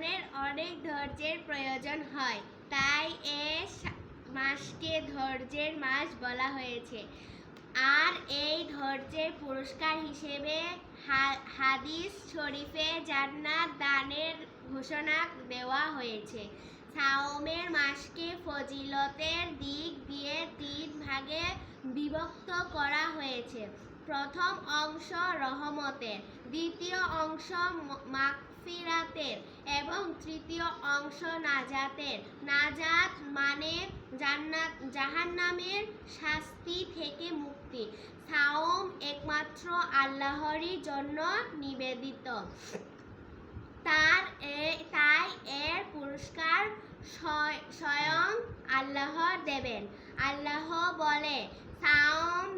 পালনের অনেক ধৈর্যের প্রয়োজন হয়। তাই এ মাসকে ধৈর্যের মাস বলা হয়েছে। আর এই ধৈর্যের পুরস্কার হিসেবে হাদিস শরীফে জান্নাত দানের ঘোষণা দেওয়া হয়েছে। সাওমের মাসকে ফজিলতের দিক দিয়ে তিন ভাগে বিভক্ত করা হয়েছে। প্রথম অংশ রহমতের, দ্বিতীয় অংশ ম- মাগফিরাতের এবং তৃতীয় অংশ নাজাতের নাজাত মানে জান্নাত জাহান্নামের শাস্তি থেকে মুক্তি। সাওম একমাত্র আল্লাহরই জন্য নিবেদিত। তার তাই এর পুরস্কার স্বয়ং আল্লাহ দেবেন। আল্লাহ বলে, সাওম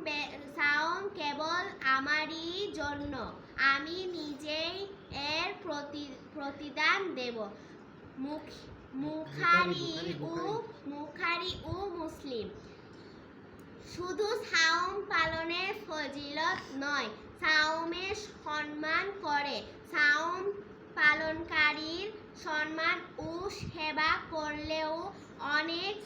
সাওম কেবল আমারই জন্য। আমি নিজেই প্রতি প্রতিদান দেব। মুখ মুখারি ও মুখারি। ও মুসলিম। শুধু সাওম পালনের ফজিলত নয় সাওমের সম্মান করে। সাওম পালনকারীর সম্মান ও সেবা করলেও অনেক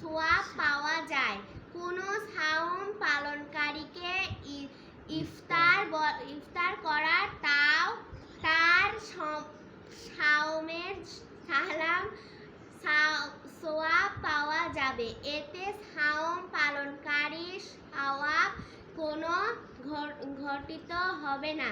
সোয়াব পাওয়া যায়। কোনো সাওম পালনকারীকে ইফতার ইফতার করা তাও তার সম- সাওমের সালাম সোয়াব পাওয়া যাবে। এতে সাওম পালনকারী সওয়াব কোনো ঘটিত হবে না।